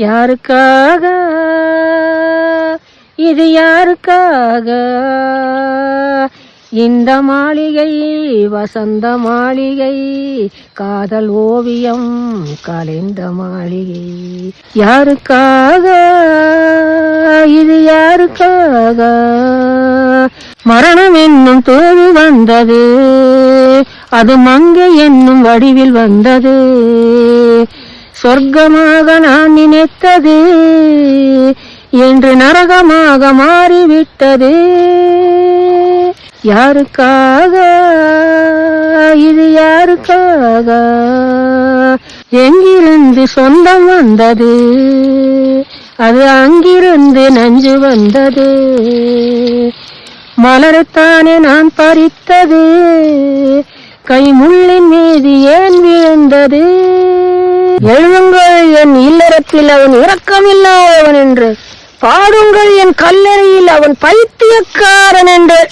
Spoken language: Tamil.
யாருக்காக? இது யாருக்காக? இந்த மாளிகை வசந்த மாளிகை காதல் ஓவியம் கலைந்த மாளிகை. யாருக்காக? இது யாருக்காக? மரணம் என்னும் தோது வந்தது அது மங்கை என்னும் வடிவில் வந்தது. சொர்க்கமாக நான் நினைத்தது என்று நரகமாக மாறிவிட்டது. யாருக்காக? இது யாருக்காக? எங்கிருந்து சொந்தம் வந்தது? அது அங்கிருந்து நஞ்சு வந்தது. மலரத்தானே நான் பறித்தது? எழுதுங்கள் என் இல்லறத்தில் அவன் இரக்கம் இல்லாதவன் என்று. பாடுங்கள் என் கல்லறையில் அவன் பைத்தியக்காரன் என்று.